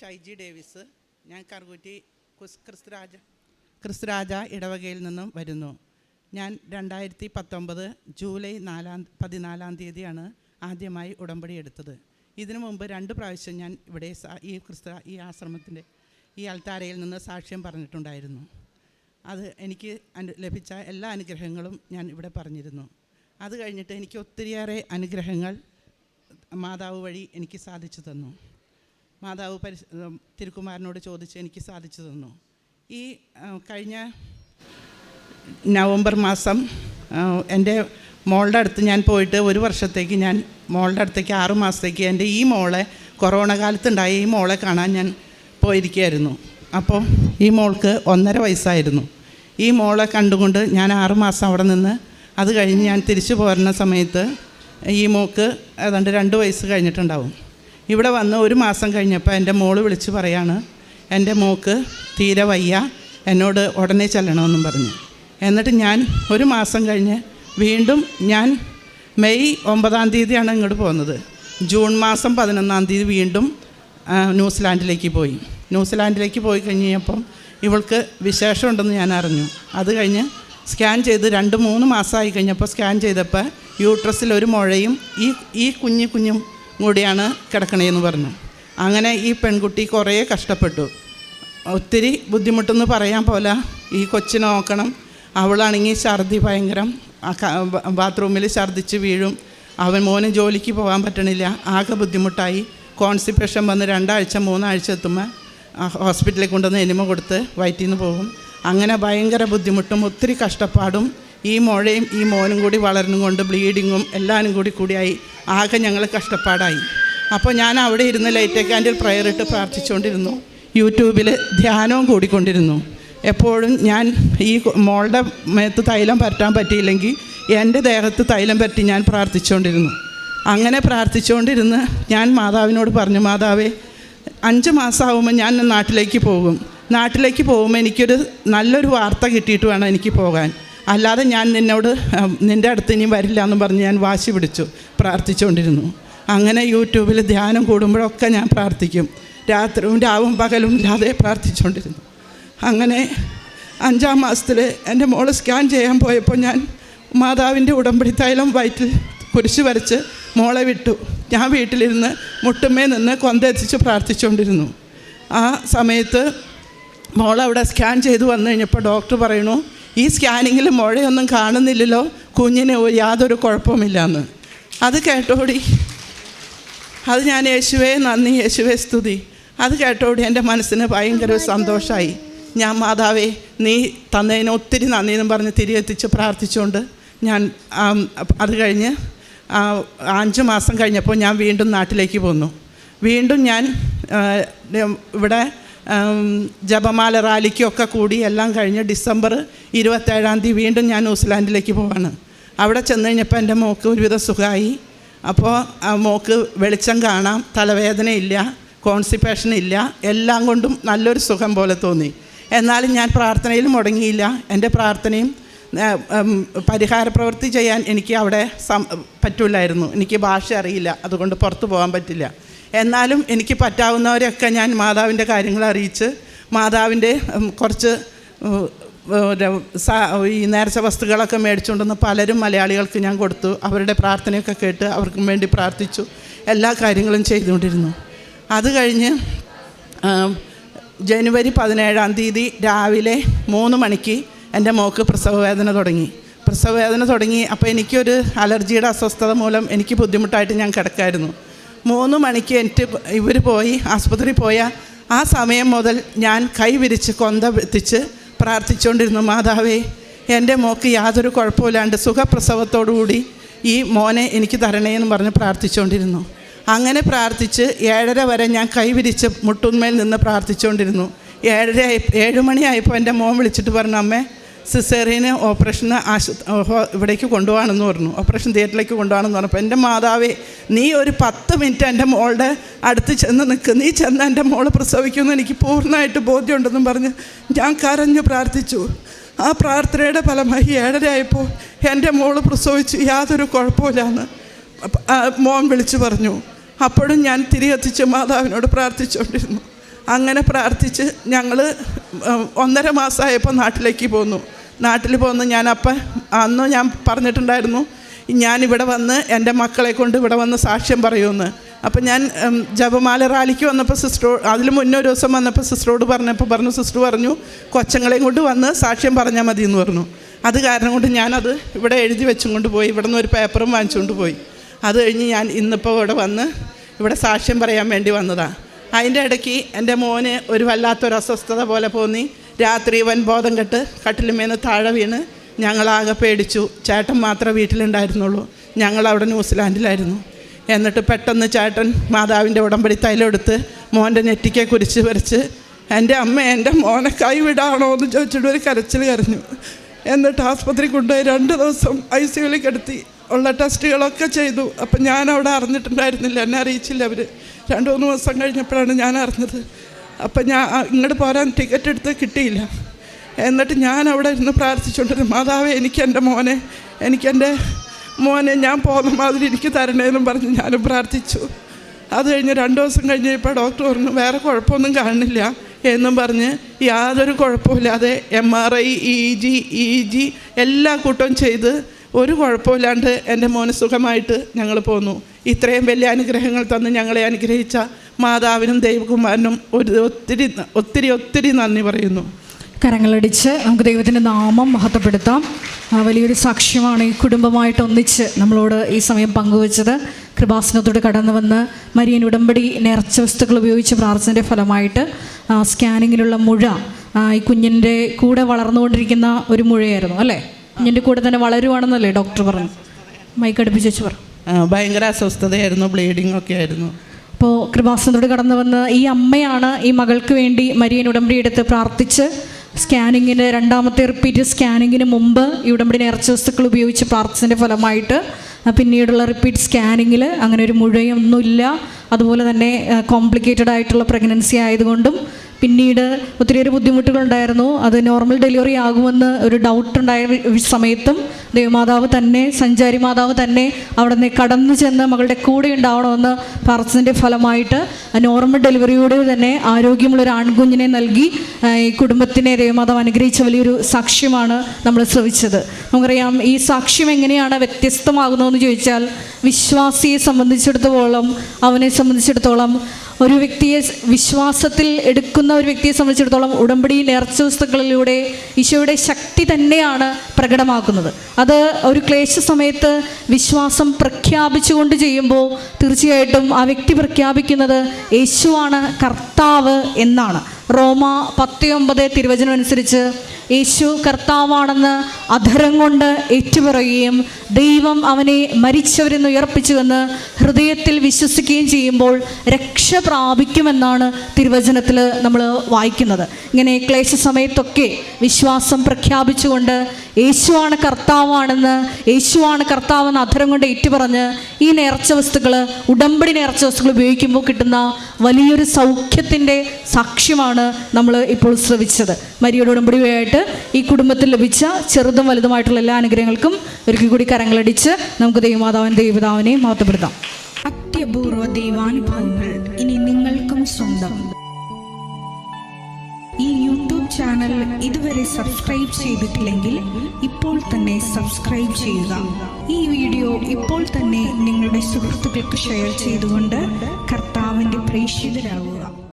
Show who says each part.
Speaker 1: Shaiji Davis ഞാൻ കറുകുറ്റി ക്രിസ്തുരാജ ക്രിസ്തുരാജ ഇടവകയിൽ നിന്നും വരുന്നു. ഞാൻ രണ്ടായിരത്തി പത്തൊമ്പത് ജൂലൈ നാലാം പതിനാലാം തീയതിയാണ് ആദ്യമായി ഉടമ്പടി എടുത്തത്. ഇതിനു മുമ്പ് രണ്ട് പ്രാവശ്യം ഞാൻ ഇവിടെ ഈ ക്രിസ്തു ഈ ആശ്രമത്തിന്റെ ഈ അൽത്താരയിൽ നിന്ന് സാക്ഷ്യം പറഞ്ഞിട്ടുണ്ടായിരുന്നു. അത് എനിക്ക് ലഭിച്ച എല്ലാ അനുഗ്രഹങ്ങളും ഞാൻ ഇവിടെ പറഞ്ഞിരുന്നു. അത് കഴിഞ്ഞിട്ട് എനിക്ക് ഒത്തിരിയേറെ അനുഗ്രഹങ്ങൾ മാതാവ് വഴി എനിക്ക് സാധിച്ചു തന്നു. മാതാവ് പരിശ ഉം, തിരുക്കുമാരനോട് ചോദിച്ച് എനിക്ക് സാധിച്ചു തന്നു. ഈ കഴിഞ്ഞ നവംബർ മാസം എന്റെ മോളുടെ അടുത്ത് ഞാൻ പോയിട്ട് ഒരു വർഷത്തേക്ക് ഞാൻ മോളുടെ അടുത്തേക്ക് ആറു മാസത്തേക്ക് എന്റെ ഈ മോളെ കൊറോണ കാലത്തുണ്ടായ ഈ മോളെ കാണാൻ ഞാൻ പോയിരിക്കുകയായിരുന്നു. അപ്പോൾ ഈ മോൾക്ക് ഒന്നര വയസ്സായിരുന്നു. ഈ മോളെ കണ്ടുകൊണ്ട് ഞാൻ ആറു മാസം അവിടെ നിന്ന് അത് കഴിഞ്ഞ് ഞാൻ തിരിച്ചു പോരുന്ന സമയത്ത് ഈ മോൾക്ക് ഏതാണ്ട് രണ്ട് വയസ്സ് കഴിഞ്ഞിട്ടുണ്ടാവും. ഇവിടെ വന്ന് ഒരു മാസം കഴിഞ്ഞപ്പോൾ എന്റെ മോൾ വിളിച്ച് പറയാണ് എന്റെ മോക്ക് തീരെ വയ്യ എന്നോട് ഉടനെ ചെല്ലണമെന്നും പറഞ്ഞു. എന്നിട്ട് ഞാൻ ഒരു മാസം കഴിഞ്ഞ് വീണ്ടും ഞാൻ മെയ് ഒമ്പതാം തീയതിയാണ് ഇങ്ങോട്ട് പോകുന്നത്. ജൂൺ മാസം പതിനൊന്നാം തീയതി വീണ്ടും ന്യൂസിലാൻഡിലേക്ക് പോയി. ന്യൂസിലാൻഡിലേക്ക് പോയി കഴിഞ്ഞപ്പം ഇവൾക്ക് വിശേഷമുണ്ടെന്ന് ഞാൻ അറിഞ്ഞു. അത് കഴിഞ്ഞ് സ്കാൻ ചെയ്ത് രണ്ട് മൂന്ന് മാസമായി കഴിഞ്ഞപ്പോൾ സ്കാൻ ചെയ്തപ്പോൾ യൂട്രസിൽ ഒരു മുഴയും ഈ ഈ കുഞ്ഞു കുഞ്ഞും കൂടിയാണ് കിടക്കണേന്ന് പറഞ്ഞു. അങ്ങനെ ഈ പെൺകുട്ടി കുറേ കഷ്ടപ്പെട്ടു. ഒത്തിരി ബുദ്ധിമുട്ടെന്ന് പറയാൻ പോലെ ഈ കൊച്ചിനെ നോക്കണം. അവളാണെങ്കിൽ ഛർദി ഭയങ്കരം. ബാത്റൂമിൽ ഛർദിച്ച് വീഴും. അവൻ മോന് ജോലിക്ക് പോകാൻ പറ്റണില്ല. ആകെ ബുദ്ധിമുട്ടായി. കോൺസ്റ്റിപ്പേഷൻ വന്ന് രണ്ടാഴ്ച മൂന്നാഴ്ച എത്തുമ്പോൾ ഹോസ്പിറ്റലിൽ കൊണ്ടുവന്ന് എനിമ കൊടുത്ത് വയറ്റിൽ നിന്ന് പോകും. അങ്ങനെ ഭയങ്കര ബുദ്ധിമുട്ടും ഒത്തിരി കഷ്ടപ്പാടും. ഈ മുഴയും ഈ മോനും കൂടി വളർന്നും കൊണ്ട് ബ്ലീഡിങ്ങും എല്ലാവരും കൂടി കൂടിയായി. ആകെ ഞങ്ങൾ കഷ്ടപ്പാടായി. അപ്പോൾ ഞാൻ അവിടെ ഇരുന്ന് ലൈറ്റ് ക്യാൻഡിൽ പ്രയർ ഇട്ട് പ്രാർത്ഥിച്ചുകൊണ്ടിരുന്നു. യൂട്യൂബിൽ ധ്യാനവും കൂടിക്കൊണ്ടിരുന്നു. എപ്പോഴും ഞാൻ ഈ മോളുടെ മേത്ത് തൈലം പറ്റാൻ പറ്റിയില്ലെങ്കിൽ എന്റെ ദേഹത്ത് തൈലം പറ്റി ഞാൻ പ്രാർത്ഥിച്ചുകൊണ്ടിരുന്നു. അങ്ങനെ പ്രാർത്ഥിച്ചുകൊണ്ടിരുന്ന് ഞാൻ മാതാവിനോട് പറഞ്ഞു മാതാവേ അഞ്ച് മാസമാകുമ്പോൾ ഞാൻ നാട്ടിലേക്ക് പോകും. നാട്ടിലേക്ക് പോകുമ്പോൾ എനിക്കൊരു നല്ലൊരു വാർത്ത കിട്ടിയിട്ട് വേണം എനിക്ക് പോകാൻ. അല്ലാതെ ഞാൻ നിന്നോട് നിന്റെ അടുത്ത് ഇനി വരില്ല എന്ന് പറഞ്ഞ് ഞാൻ വാശി പിടിച്ചു പ്രാർത്ഥിച്ചുകൊണ്ടിരുന്നു. അങ്ങനെ യൂട്യൂബിൽ ധ്യാനം കൂടുമ്പോഴൊക്കെ ഞാൻ പ്രാർത്ഥിക്കും. രാത്രിയും രാവും പകലും ഇല്ലാതെ പ്രാർത്ഥിച്ചുകൊണ്ടിരുന്നു. അങ്ങനെ അഞ്ചാം മാസത്തിൽ എന്റെ മോൾ സ്കാൻ ചെയ്യാൻ പോയപ്പോൾ ഞാൻ മാതാവിന്റെ ഉടമ്പടി തൈലം വയറ്റിൽ കുരിശ് വരച്ച് മോളെ വിട്ടു. ഞാൻ വീട്ടിലിരുന്ന് മുട്ടുമേ നിന്ന് കൊന്തെത്തിച്ച് പ്രാർത്ഥിച്ചുകൊണ്ടിരുന്നു. ആ സമയത്ത് മോളവിടെ സ്കാൻ ചെയ്ത് വന്നു കഴിഞ്ഞപ്പോൾ ഡോക്ടർ പറയണു ഈ സ്കാനിങ്ങിൽ മുഴയൊന്നും കാണുന്നില്ലല്ലോ. കുഞ്ഞിന് യാതൊരു കുഴപ്പമില്ലെന്ന് അത് കേട്ടോടി. അത് ഞാൻ യേശുവേ നന്ദി യേശുവേ സ്തുതി. അത് കേട്ടോടി എന്റെ മനസ്സിന് ഭയങ്കര സന്തോഷമായി ഞാൻ മാതാവേ നീ തന്നതിന് ഒത്തിരി നന്ദി എന്നും പറഞ്ഞ് തിരികെത്തിച്ച് പ്രാർത്ഥിച്ചുകൊണ്ട് ഞാൻ അത് കഴിഞ്ഞ് അഞ്ച് മാസം കഴിഞ്ഞപ്പോൾ ഞാൻ വീണ്ടും നാട്ടിലേക്ക് പോന്നു. വീണ്ടും ഞാൻ ഇവിടെ ജപമാല റാലിക്കൊക്കെ കൂടി എല്ലാം കഴിഞ്ഞ് ഡിസംബർ ഇരുപത്തേഴാം തീയതി വീണ്ടും ഞാൻ ന്യൂസിലാൻഡിലേക്ക് പോവാണ്. അവിടെ ചെന്ന് കഴിഞ്ഞപ്പോൾ എന്റെ മോക്ക് ഒരുവിധം സുഖമായി അപ്പോൾ ആ മോക്ക് വെളിച്ചം കാണാം തലവേദനയില്ല കോൺസിപ്പേഷൻ ഇല്ല എല്ലാം കൊണ്ടും നല്ലൊരു സുഖം പോലെ തോന്നി. എന്നാലും ഞാൻ പ്രാർത്ഥനയിൽ മുടങ്ങിയില്ല. എന്റെ പ്രാർത്ഥനയും പരിഹാര പ്രവൃത്തി ചെയ്യാൻ എനിക്ക് അവിടെ സം പറ്റില്ലായിരുന്നു. എനിക്ക് ഭാഷ അറിയില്ല. അതുകൊണ്ട് പുറത്തു പോകാൻ പറ്റില്ല. എന്നാലും എനിക്ക് പറ്റാവുന്നവരെയൊക്കെ ഞാൻ മാതാവിന്റെ കാര്യങ്ങൾ അറിയിച്ച് മാതാവിന്റെ കുറച്ച് ഈ നേർച്ച വസ്തുക്കളൊക്കെ മേടിച്ചുകൊണ്ടുവന്ന് പലരും മലയാളികൾക്ക് ഞാൻ കൊടുത്തു. അവരുടെ പ്രാർത്ഥനയൊക്കെ കേട്ട് അവർക്കും വേണ്ടി പ്രാർത്ഥിച്ചു. എല്ലാ കാര്യങ്ങളും ചെയ്തുകൊണ്ടിരുന്നു. അത് കഴിഞ്ഞ് ജനുവരി പതിനേഴാം തീയതി രാവിലെ മൂന്ന് മണിക്ക് എന്റെ മോക്ക് പ്രസവവേദന തുടങ്ങി. പ്രസവവേദന തുടങ്ങി. അപ്പോൾ എനിക്കൊരു അലർജിയുടെ അസ്വസ്ഥത മൂലം എനിക്ക് ബുദ്ധിമുട്ടായിട്ട് ഞാൻ കിടക്കായിരുന്നു. മൂന്ന് മണിക്ക് എന്റെ ഇവർ പോയി ആസ്പത്രിയിൽ പോയ ആ സമയം മുതൽ ഞാൻ കൈവിരിച്ച് കൊന്ത എത്തിച്ച് പ്രാർത്ഥിച്ചുകൊണ്ടിരുന്നു മാതാവേ എന്റെ മോക്ക് യാതൊരു കുഴപ്പമില്ലാണ്ട് സുഖപ്രസവത്തോടുകൂടി ഈ മോനെ എനിക്ക് തരണേ എന്ന് പറഞ്ഞ് പ്രാർത്ഥിച്ചുകൊണ്ടിരുന്നു. അങ്ങനെ പ്രാർത്ഥിച്ച് ഏഴര വരെ ഞാൻ കൈവിരിച്ച് മുട്ടുന്മേൽ നിന്ന് പ്രാർത്ഥിച്ചുകൊണ്ടിരുന്നു. ഏഴര ഏഴ് മണിയായപ്പോൾ എന്റെ മോൻ വിളിച്ചിട്ട് പറഞ്ഞു അമ്മേ സിസേറിയന് ഓപ്പറേഷന് ആശു ഇവിടേക്ക് കൊണ്ടുപോകണമെന്ന് പറഞ്ഞു. ഓപ്പറേഷൻ തിയേറ്ററിലേക്ക് കൊണ്ടുപോകണമെന്ന് പറഞ്ഞപ്പോൾ എന്റെ മാതാവേ നീ ഒരു പത്ത് മിനിറ്റ് എന്റെ മോളുടെ അടുത്ത് ചെന്ന് നിൽക്ക്. നീ ചെന്ന് എന്റെ മോൾ പ്രസവിക്കുമെന്ന് എനിക്ക് പൂർണമായിട്ട് ബോധ്യമുണ്ടെന്നും പറഞ്ഞ് ഞാൻ കരഞ്ഞു പ്രാർത്ഥിച്ചു. ആ പ്രാർത്ഥനയുടെ ഫലമായി ഏഴരയായപ്പോൾ എന്റെ മോൾ പ്രസവിച്ചു. യാതൊരു കുഴപ്പമില്ലാന്ന് മോൻ വിളിച്ചു പറഞ്ഞു. അപ്പോഴും ഞാൻ തിരികെത്തിച്ച് മാതാവിനോട് പ്രാർത്ഥിച്ചുകൊണ്ടിരുന്നു. അങ്ങനെ പ്രാർത്ഥിച്ച് ഞങ്ങൾ ഒന്നര മാസമായപ്പോൾ നാട്ടിലേക്ക് പോന്നു. നാട്ടിൽ പോകുന്ന ഞാൻ അപ്പം അന്ന് ഞാൻ പറഞ്ഞിട്ടുണ്ടായിരുന്നു ഞാനിവിടെ വന്ന് എന്റെ മക്കളെ കൊണ്ട് ഇവിടെ വന്ന് സാക്ഷ്യം പറയുമെന്ന്. അപ്പം ഞാൻ ജപമാല റാലിക്ക് വന്നപ്പോൾ സിസ്റ്ററോ അതിൽ മുന്നേ ഒരു ദിവസം വന്നപ്പോൾ സിസ്റ്ററോട് പറഞ്ഞപ്പോൾ പറഞ്ഞു സിസ്റ്റർ പറഞ്ഞു കൊച്ചങ്ങളെയും കൊണ്ട് വന്ന് സാക്ഷ്യം പറഞ്ഞാൽ മതി എന്ന് പറഞ്ഞു. അത് കാരണം കൊണ്ട് ഞാനത് ഇവിടെ എഴുതി വെച്ചും കൊണ്ട് പോയി ഇവിടെ നിന്ന് ഒരു പേപ്പറും വാങ്ങിച്ചുകൊണ്ട് പോയി. അത് കഴിഞ്ഞ് ഞാൻ ഇന്നിപ്പോൾ ഇവിടെ വന്ന് ഇവിടെ സാക്ഷ്യം പറയാൻ വേണ്ടി വന്നതാണ് അതിന്റെ ഇടയ്ക്ക് എന്റെ മോന് ഒരു വല്ലാത്തൊരു അസ്വസ്ഥത പോലെ തോന്നി രാത്രി വൻ ബോധം കെട്ട് കട്ടിലുമേന്ന് താഴെ വീണ് ഞങ്ങളാകെ പേടിച്ചു. ചേട്ടൻ മാത്രമേ വീട്ടിലുണ്ടായിരുന്നുള്ളൂ. ഞങ്ങളവിടെ ന്യൂസിലാൻഡിലായിരുന്നു. എന്നിട്ട് പെട്ടെന്ന് ചേട്ടൻ മാതാവിന്റെ ഉടമ്പടി തൈലെടുത്ത് മോന്റെ നെറ്റിക്കെ കുരിച്ച് വരച്ച് എന്റെ അമ്മ എന്റെ മോനെ കൈവിടാണോ എന്ന് ചോദിച്ചിട്ട് ഒരു കരച്ചിൽ കരഞ്ഞു. എന്നിട്ട് ആസ്പത്രി കൊണ്ടുപോയി രണ്ട് ദിവസം ഐ സി യുവിൽ കിടത്തി ഉള്ള ടെസ്റ്റുകളൊക്കെ ചെയ്തു. അപ്പം ഞാൻ അവിടെ അറിഞ്ഞിട്ടുണ്ടായിരുന്നില്ല. എന്നെ അറിയിച്ചില്ല അവർ രണ്ട് മൂന്ന് ദിവസം കഴിഞ്ഞപ്പോഴാണ് ഞാൻ അറിഞ്ഞത്. അപ്പം ഞാൻ ഇങ്ങോട്ട് പോരാൻ ടിക്കറ്റ് എടുത്ത് കിട്ടിയില്ല. എന്നിട്ട് ഞാൻ അവിടെ ഇരുന്ന് പ്രാർത്ഥിച്ചുകൊണ്ടിരുന്നു മാതാവേ എനിക്ക് എന്റെ മോനെ എനിക്കെന്റെ മോനെ ഞാൻ പോകുന്ന മാതിരി എനിക്ക് തരണേന്നും പറഞ്ഞ് ഞാനും പ്രാർത്ഥിച്ചു. അത് കഴിഞ്ഞ് രണ്ട് ദിവസം കഴിഞ്ഞപ്പോൾ ഡോക്ടർ പറഞ്ഞു വേറെ കുഴപ്പമൊന്നും കാണുന്നില്ല എന്നും പറഞ്ഞ് യാതൊരു കുഴപ്പമില്ലാതെ M R I E G E G എല്ലാ കൂട്ടവും ചെയ്ത് ഒരു കുഴപ്പമില്ലാണ്ട് എന്റെ മോന് സുഖമായിട്ട് ഞങ്ങൾ പോന്നു. ഇത്രയും വലിയ അനുഗ്രഹങ്ങൾ തന്ന് ഞങ്ങളെ അനുഗ്രഹിച്ച മാതാവിനും ദൈവകുമാരനും ഒരു ഒത്തിരി ഒത്തിരി ഒത്തിരി നന്ദി പറയുന്നു.
Speaker 2: കരങ്ങളടിച്ച് നമുക്ക് ദൈവത്തിന്റെ നാമം മഹത്വപ്പെടുത്താം. വലിയൊരു സാക്ഷ്യമാണ് ഈ കുടുംബമായിട്ട് ഒന്നിച്ച് നമ്മളോട് ഈ സമയം പങ്കുവച്ചത്. കൃപാസനത്തോട് കടന്നു വന്ന് മരിയൻ ഉടമ്പടി നേർച്ച വസ്തുക്കൾ ഉപയോഗിച്ച് പ്രാർത്ഥനയുടെ ഫലമായിട്ട് സ്കാനിങ്ങിലുള്ള മുഴ ഈ കുഞ്ഞിന്റെ കൂടെ വളർന്നുകൊണ്ടിരിക്കുന്ന ഒരു മുഴയായിരുന്നു അല്ലേ? കുഞ്ഞിന്റെ കൂടെ തന്നെ വളരുവാണെന്നല്ലേ ഡോക്ടർ പറഞ്ഞു. മൈക്കടുപ്പിച്ച് വെച്ച് പറഞ്ഞു
Speaker 1: ഭയങ്കര അസ്വസ്ഥതയായിരുന്നു ബ്ലീഡിംഗ് ഒക്കെ ആയിരുന്നു.
Speaker 2: അപ്പോൾ കൃപാസനത്തോട് കടന്നു വന്ന് ഈ അമ്മയാണ് ഈ മകൾക്ക് വേണ്ടി മരിയൻ ഉടമ്പടി എടുത്ത് പ്രാർത്ഥിച്ച് സ്കാനിങ്ങിന് രണ്ടാമത്തെ റിപ്പീറ്റ് സ്കാനിങ്ങിന് മുമ്പ് ഈ ഉടമ്പടി നേർച്ച വസ്തുക്കൾ ഉപയോഗിച്ച് പ്രാർത്ഥിച്ചതിന്റെ ഫലമായിട്ട് പിന്നീടുള്ള റിപ്പീറ്റ് സ്കാനിങ്ങിൽ അങ്ങനെ ഒരു മുഴയൊന്നുമില്ല. അതുപോലെ തന്നെ കോംപ്ലിക്കേറ്റഡ് ആയിട്ടുള്ള പ്രഗ്നൻസി ആയതുകൊണ്ടും പിന്നീട് ഒത്തിരിയേറെ ബുദ്ധിമുട്ടുകളുണ്ടായിരുന്നു. അത് നോർമൽ ഡെലിവറി ആകുമെന്ന് ഒരു ഡൗട്ട് ഉണ്ടായ സമയത്തും ദേവമാതാവ് തന്നെ സഞ്ചാരി മാതാവ് തന്നെ അവിടെ നിന്ന് കടന്നു ചെന്ന് മകളുടെ കൂടെ ഉണ്ടാവണമെന്ന് പ്രാർത്ഥനയുടെ ഫലമായിട്ട് നോർമൽ ഡെലിവറിയോടെ തന്നെ ആരോഗ്യമുള്ള ഒരു ആൺകുഞ്ഞിനെ നൽകി ഈ കുടുംബത്തിനെ ദേവമാതാവ് അനുഗ്രഹിച്ച വലിയൊരു സാക്ഷ്യമാണ് നമ്മൾ ശ്രവിച്ചത്. നമുക്കറിയാം ഈ സാക്ഷ്യം എങ്ങനെയാണ് വ്യത്യസ്തമാകുന്നതെന്ന് ചോദിച്ചാൽ വിശ്വാസിയെ സംബന്ധിച്ചിടത്തോളം അവനെ സംബന്ധിച്ചിടത്തോളം ഒരു വ്യക്തിയെ വിശ്വാസത്തിൽ എടുക്കുന്ന ഒരു വ്യക്തിയെ സംബന്ധിച്ചിടത്തോളം ഉടമ്പടി നേർച്ച വസ്തുക്കളിലൂടെ ഈശോയുടെ ശക്തി തന്നെയാണ് പ്രകടമാക്കുന്നത്. അത് ഒരു ക്ലേശ സമയത്ത് വിശ്വാസം പ്രഖ്യാപിച്ചുകൊണ്ട് ചെയ്യുമ്പോൾ തീർച്ചയായിട്ടും ആ വ്യക്തി പ്രഖ്യാപിക്കുന്നത് യേശുവാണ് കർത്താവ് എന്നാണ്. റോമ പത്ത് ഒമ്പത് തിരുവചനം അനുസരിച്ച് യേശു കർത്താവാണെന്ന് അധരം കൊണ്ട് ഏറ്റുപറയുകയും ദൈവം അവനെ മരിച്ചവരിൽ നിന്ന് ഉയർപ്പിച്ചുവെന്ന് ഹൃദയത്തിൽ വിശ്വസിക്കുകയും ചെയ്യുമ്പോൾ രക്ഷ പ്രാപിക്കുമെന്നാണ് തിരുവചനത്തിൽ നമ്മൾ വായിക്കുന്നത്. ഇങ്ങനെ ക്ലേശ സമയത്തൊക്കെ വിശ്വാസം പ്രഖ്യാപിച്ചുകൊണ്ട് യേശുവാണ് കർത്താവാണെന്ന് യേശുവാണ് കർത്താവെന്ന് അധരം കൊണ്ട് ഏറ്റുപറഞ്ഞ് ഈ നേർച്ച വസ്തുക്കൾ ഉടമ്പടി നേർച്ച വസ്തുക്കൾ ഉപയോഗിക്കുമ്പോൾ കിട്ടുന്ന വലിയൊരു സൗഖ്യത്തിന്റെ സാക്ഷ്യമാണ് നമ്മൾ ഇപ്പോൾ ശ്രവിച്ചത്. മരിയുടെ ഉടമ്പടിയായിട്ട് ഈ കുടുംബത്തിൽ ലഭിച്ച ചെറുതും വലുതുമായിട്ടുള്ള എല്ലാ അനുഗ്രഹങ്ങൾക്കും ഒരിക്കൽ കൂടി കരങ്ങളടിച്ച് നമുക്ക് ദൈവമാതാവൻ ദൈവതാവിനെ മാറ്റപ്പെടുത്താം
Speaker 3: അത്യപൂർവ ദൈവാനുഭവങ്ങൾ ഇനി നിങ്ങൾക്കും സ്വന്തം. ഈ യൂട്യൂബ് ചാനൽ ഇതുവരെ സബ്സ്ക്രൈബ് ചെയ്തിട്ടില്ലെങ്കിൽ ഇപ്പോൾ തന്നെ സബ്സ്ക്രൈബ് ചെയ്യുക. ഈ വീഡിയോ ഇപ്പോൾ തന്നെ നിങ്ങളുടെ സുഹൃത്തുക്കൾക്ക് ഷെയർ ചെയ്തുകൊണ്ട്